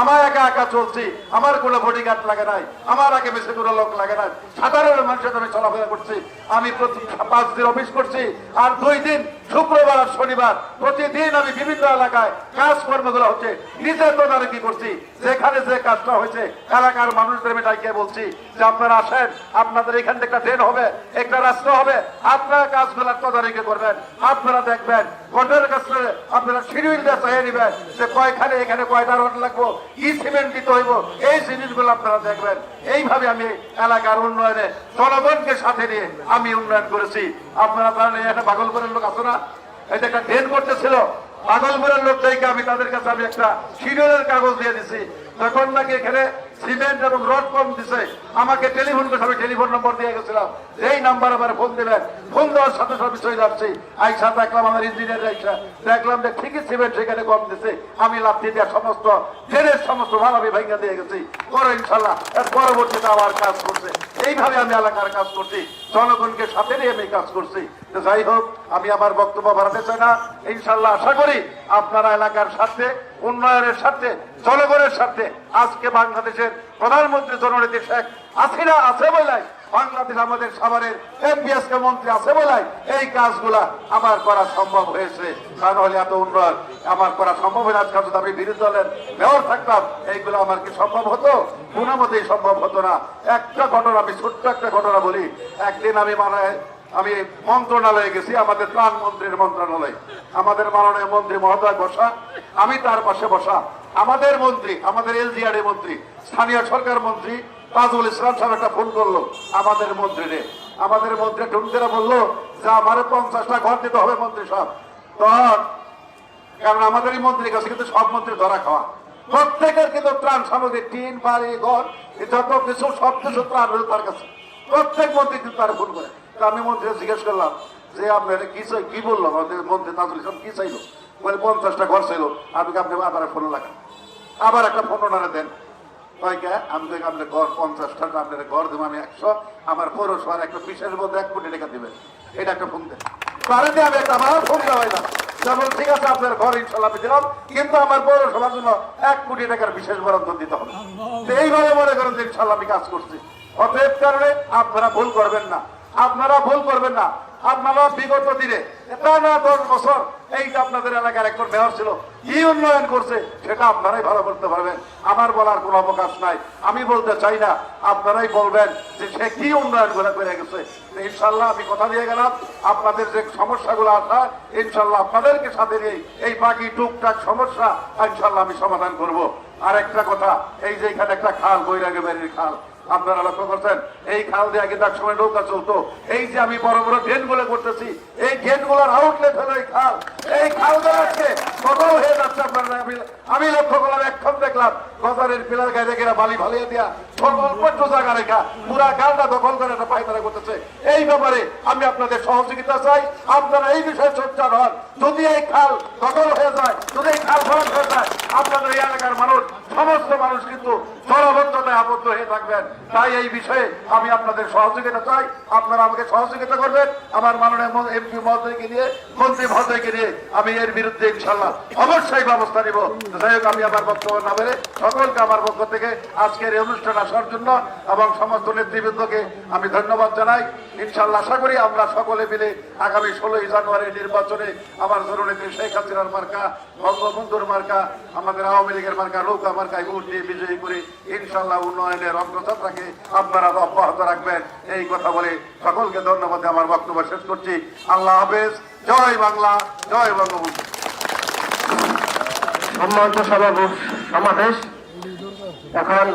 আমার একা একা চলছি, আমার কোনো বডিগার্ড লাগে নাই, আমার আগে বেশি কোনো লোক লাগে নাই। সাধারণ মানুষের আমি চলাফেরা করছি। আমি প্রতি পাঁচ দিন অফিস করছি, আর দুই দিন শুক্রবার আর শনিবার প্রতিদিন আমি বিভিন্ন এলাকায় কাজকর্মগুলো হচ্ছে নিজে তদারকি করছি। যেখানে যে কাজটা হয়েছে, এলাকার মানুষদের আমি ডাকিয়ে বলছি যে আপনারা আসেন, আপনাদের এখান থেকে একটা ট্রেন হবে, একটা রাস্তা হবে, আপনারা কাজগুলো তদারকি করবেন, আপনারা দেখবেন, ভোটের কাছে আপনারা শিডিউল দিয়ে চাইয়ে নিবেন যে কয়খানে, এখানে কয়টা রোড লাগবো, কি সিমেন্ট দিতে হইব, এই জিনিসগুলো আপনারা দেখবেন। এইভাবে আমি এলাকার উন্নয়নে জনগণকে সাথে নিয়ে আমি উন্নয়ন করেছি। আপনারা জানেন একটা পাগলপুরের লোক আছে না? এটা একটা ট্রেন করতেছিল পাগলপুরের থেকে আমি তাদের কাছে আমি একটা শিডিউলের কাগজ দিয়ে দিছি। তখন নাকি এখানে সিমেন্ট এবং রড কম দিছে, আমাকে টেলিফোন করে আমি টেলিফোন নম্বর দিয়ে গেছিলাম। এই নাম্বার আমার ফোন দিবেন ফোন দেওয়ার সাথে সাথে চলে যাচ্ছি। আইসা দেখলাম আমার ইঞ্জিনিয়ার আইসা, দেখলাম যে ঠিকই সিমেন্ট সেখানে কম দিছে। আমি লাভটি দেওয়ার সমস্ত ট্রেনের সমস্ত ভালো আমি ভাইঙ্গা দিয়ে গেছি। করো ইনশাল্লাহ পরবর্তীতে আমার কাজ করছে। এইভাবে আমি এলাকার কাজ করছি। জনগণকে সাথে নিয়ে আমি কাজ করছি। তো যাই হোক, আমি আমার বক্তব্য বাড়াতে চাই না। ইনশাল্লাহ আশা করি আপনারা এলাকার স্বার্থে, উন্নয়নের স্বার্থে, জনগণের স্বার্থে আজকে বাংলাদেশের প্রধানমন্ত্রী জননেত্রী শেখ হাসিনা আছে বলাই বাংলাদেশ আমাদের সাভারের এমপিএস কে মন্ত্রী আছে বলাই এই কাজগুলা আমার করা সম্ভব হয়েছে। তা নাহলে এত উন্নয়ন আমার করা সম্ভব হয় আজকাল যদি আমি বিরোধী দলের মেয়র থাকতাম, এইগুলো আমার কি সম্ভব হতো? কোনো মতেই সম্ভব হতো না। একটা ঘটনা, আমি ছোট্ট একটা ঘটনা বলি। একদিন আমি মানে আমি মন্ত্রণালয়ে গেছি, আমাদের ত্রাণ মন্ত্রীর মন্ত্রণালয়। আমাদের মাননীয় মন্ত্রী মহোদয় বসা, আমি তার পাশে বসা আমাদের মন্ত্রী, আমাদের এলজিআরএ মন্ত্রী, স্থানীয় সরকার মন্ত্রী তাজুল ইসলাম সাহেব একটা ফোন করল, আমাদের মন্ত্রীরে আমাদের মন্ত্রী ঢুমকেরা বলল, যে আমার পঞ্চাশটা ঘর দিতে হবে মন্ত্রী সাহেব। তখন কারণ আমাদের এই মন্ত্রীর কাছে কিন্তু সব মন্ত্রী ধরা খাওয়া। প্রত্যেকের কিন্তু ত্রাণ সামগ্রী, টিন, বাড়ি, ঘর যত কিছু, সব কিছু ত্রাণ রয়েছে তার কাছে। প্রত্যেক মন্ত্রী কিন্তু তার ফোন করে। তো আমি মন্ত্রী জিজ্ঞেস করলাম, যে আপনি এটা কি চাই, কি বলল? আমাদের মন্ত্রী তাজুল ইসলাম কি চাইলো? বলে, পঞ্চাশটা ঘর চাইলো। আমি আপনি আবার ফোন লাগান আবার একটা ফোন ওনারা দেন। কয়কে আমি তো আপনার গড় পঞ্চাশ টাকা আপনার গড় দেবো আমি একশো, আমার পৌরসভার একটা বিশেষ মধ্যে এক কোটি টাকা দিবেন। এটা একটা ফোন দেন। পারে দিয়ে আমি একটা আমার ফোন দেওয়া না যেমন, ঠিক আছে, আপনার ঘর ইনশাল্লাহ আমি দিলাম, কিন্তু আমার পৌরসভার জন্য এক কোটি টাকার বিশেষ বরাদ্দ দিতে হবে। এইভাবে মনে করেন যে ইনশাল্লাহ আমি কাজ করছি। অতএব কারণে আপনারা ভুল করবেন না। আপনারা ভুল করবেন না। আপনারা বিগত দিনে টানা দশ বছর এই যে আপনাদের এলাকার একজন মেয়র ছিল, কি উন্নয়ন করছে সেটা আপনারাই ভালো করতে পারবেন। আমার বলার কোনো অবকাশ নাই। আমি বলতে চাই না, আপনারাই বলবেন যে সে কি উন্নয়ন করে করে গেছে। ইনশাল্লাহ আমি কথা দিয়ে গেলাম। আপনাদের যে সমস্যাগুলো আসা ইনশাল্লাহ আপনাদেরকে সাথে নিয়ে এই বাকি টুকটাক সমস্যা ইনশাল্লাহ আমি সমাধান করব। আর একটা কথা, এই যে এখানে একটা খাল, বৈরাগে বেরিয়ে খাল আপনারা লক্ষ্য করছেন, এই খাল দিয়ে তার সময় নৌকা চলতো। এই যে আমি বড় বড় করতেছি, এই আউটলেট হলো এই খাল। এই দখল হয়ে যাচ্ছে আপনারা। আমি- লক্ষ্য করলাম দেখলাম, গজারের পিলার বালি ভালিয়ে আপনাদের সহযোগিতা চাই। এই বিষয়ে হন। এই হয়ে যায় মানুষ, সমস্ত মানুষ কিন্তু জলবদ্ধতায় আবদ্ধ হয়ে থাকবেন। তাই এই বিষয়ে আমি আপনাদের সহযোগিতা চাই। আপনারা আমাকে সহযোগিতা করবেন। আমার মাননীয় এমপি মহোদয়কে নিয়ে, মন্ত্রী মহোদয়কে নিয়ে আমি এর বিরুদ্ধে ইনশাল্লাহ অবশ্যই ব্যবস্থা নিব। যাই হোক, আমি আমার বক্তব্য না বলে সকলকে আমার পক্ষ থেকে আজকের এই অনুষ্ঠান আসার জন্য এবং সমস্ত নেতৃবৃন্দকে আমি ধন্যবাদ জানাই। ইনশাল্লাহ আশা করি আমরা সকলে মিলে আগামী ষোলোই জানুয়ারি নির্বাচনে আমার জননেত্রী শেখ হাসিনার মার্কা, বঙ্গবন্ধুর মার্কা, আমাদের আওয়ামী লীগের মার্কা, নৌকা মার্কায় ভোট দিয়ে বিজয়ী করে ইনশাল্লাহ উন্নয়নের অগ্রযাত্রাকে আপনারা অব্যাহত রাখবেন। এই কথা বলে সকলকে ধন্যবাদ আমার বক্তব্য শেষ করছি। আল্লাহ হাফেজ। জয় বাংলা। জয় বঙ্গবন্ধু। সম্মানিত সমাবেশ। এখন